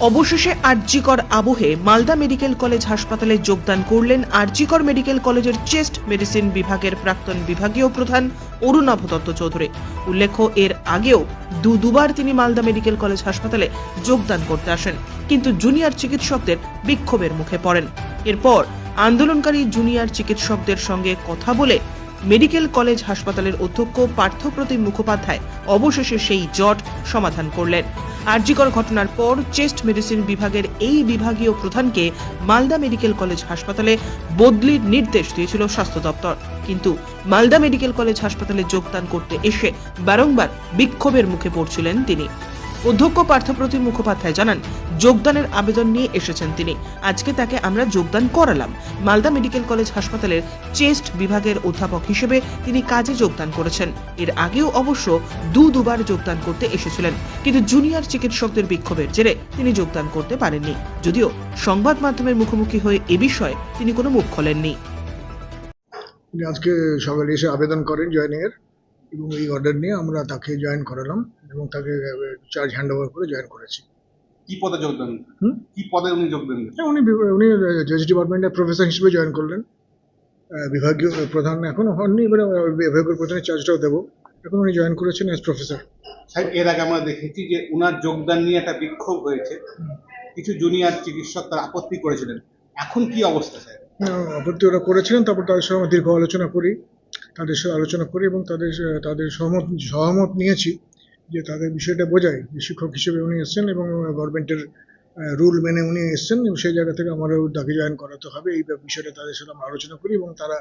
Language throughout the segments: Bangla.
অবশেষে আরজিকর আবহে মালদা মেডিকেল কলেজ হাসপাতালে যোগদান করলেন আরজিকর মেডিকেল কলেজের চেস্ট মেডিসিন বিভাগের প্রাক্তন বিভাগীয় প্রধান অরুণাভ দত্ত চৌধুরী। উল্লেখ্য, এর আগেও দু দুবার তিনি মালদা মেডিকেল কলেজ হাসপাতালে যোগদান করতে আসেন, কিন্তু জুনিয়র চিকিৎসকদের বিক্ষোভের মুখে পড়েন। এরপর আন্দোলনকারী জুনিয়র চিকিৎসকদের সঙ্গে কথা বলে মেডিকেল কলেজ হাসপাতালের অধ্যক্ষ পার্থপ্রতিম মুখোপাধ্যায় অবশেষে সেই জট সমাধান করলেন। আরজিকর ঘটনার পর চেস্ট মেডিসিন বিভাগের এই বিভাগীয় প্রধানকে মালদা মেডিকেল কলেজ হাসপাতালে বদলির নির্দেশ দিয়েছিল স্বাস্থ্য দপ্তর। কিন্তু মালদা মেডিকেল কলেজ হাসপাতালে যোগদান করতে এসে বারংবার বিক্ষোভের মুখে পড়ছিলেন তিনি। অধ্যক্ষ পার্থপ্রতিম মুখোপাধ্যায় জানান যোগদানের আবেদন নিয়ে এসেছেন তিনি। আজকে তাকে আমরা যোগদান করালাম। মালদা মেডিকেল কলেজ হাসপাতালের চেস্ট বিভাগের অধ্যাপক হিসেবে তিনি কাজে যোগদান করেছেন। এর আগেও অবশ্য দু দুবার যোগদান করতে এসেছিলেন। কিন্তু জুনিয়র চিকিৎসকদের বিক্ষোভের জেরে তিনি যোগদান করতে পারেননি। যদিও সংবাদ মাধ্যমের মুখোমুখি হয়ে এ বিষয়ে তিনি কোনো মুখ খোলেননি। আজকে সকালে এসে আবেদন করেন জয়েনিংয়ের এবং এই অর্ডার নিয়ে আমরা তাকে জয়েন করালাম এবং তাকে চার্জ হ্যান্ড ওভার করে জয়েন করেছি। কি পদে যোগদান হুম? কি পদে উনি যোগদান হ্যাঁ, উনি উনি জজ ডিপার্টমেন্টের প্রফেসর হিসেবে জয়েন করলেন। বিভাগীয় প্রধান এখনও হননি এবারে বিভাগীয় প্রধানের চার্জটাও দেবো। এখন উনি জয়েন করেছেন অ্যাজ প্রফেসর সাহেব এর আগে আমরা দেখেছি যে উনার যোগদান নিয়ে একটা বিক্ষোভ হয়েছে। কিছু জুনিয়র চিকিৎসক তারা আপত্তি করেছিলেন। এখন কি অবস্থা স্যার আপত্তি ওরা করেছিলেন তারপর তাদের সঙ্গে আমরা দীর্ঘ আলোচনা করি। তাদের সাথে আলোচনা করি এবং তাদের তাদের সহমত সহমত নিয়েছি। যে তাদের বিষয়টা বোঝায় যে শিক্ষক হিসেবে উনি এসছেন এবং গভর্নমেন্টের রুল মেনে উনি এসছেন এবং সেই জায়গা থেকে আমারও তাকে জয়েন করাতে হবে। এই বিষয়টা তাদের সাথে আমরা আলোচনা করি এবং তারা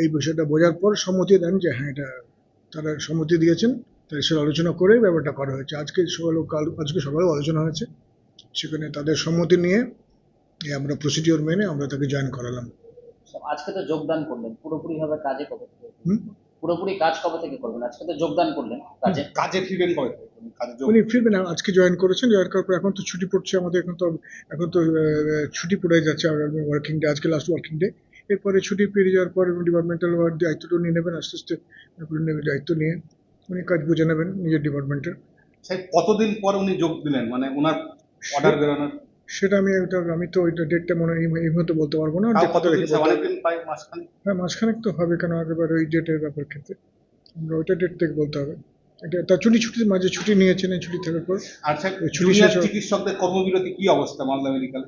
এই বিষয়টা বোঝার পর সম্মতি দেন যে হ্যাঁ এটা তারা সম্মতি দিয়েছেন। তাদের সাথে আলোচনা করে ব্যাপারটা করা হয়েছে। আজকে সকালেও কাল আজকে সকালেও আলোচনা হয়েছে। সেখানে তাদের সম্মতি নিয়ে আমরা প্রসিডিওর মেনে আমরা তাকে জয়েন করালাম। আজকে তো যোগদান করলেন। পুরোপুরি ভাবে কাজে কবে? পুরোপুরি কাজ কবে থেকে করবেন? আজকে তো যোগদান করলেন কাজে। কাজে ফিরবেন কবে উনি কাজে যোগ উনি ফিরবেন আজকে জয়েন করেছেন জয়েন করার পর এখন তো ছুটি পড়ছে আমাদের এখন তো এখন তো ছুটি পড়ে যাচ্ছে ওয়ার্কিং ডে আজকে লাস্ট ওয়ার্কিং ডে এরপরে ছুটি পেরিয়ে যাওয়ার পর ডিপার্টমেন্টাল দায়িত্বটা নিয়ে নেবেন আস্তে আস্তে দায়িত্ব নিয়ে উনি কাজ বুঝে নেবেন নিজের ডিপার্টমেন্টের সাহেব কতদিন পর উনি যোগ দিলেন? মানে ওনার অর্ডার বেরোনোর সেটা আমি ওইটা আমি তো ওইটা ডেটটা মনে হয় এই- মুহূর্তে বলতে পারব না। কত হ্যাঁ মাঝখানে তো হবে কেন একেবারে ওই ডেটের ব্যাপার ক্ষেত্রে আমরা ওইটা ডেট থেকে বলতে হবে। এটা তার ছুটি ছুটির মাঝে ছুটি নিয়েছেন ছুটি থাকার পর। আচ্ছা। চিকিৎসকদের কর্মবিরতি কি অবস্থা মালদা মেডিকেল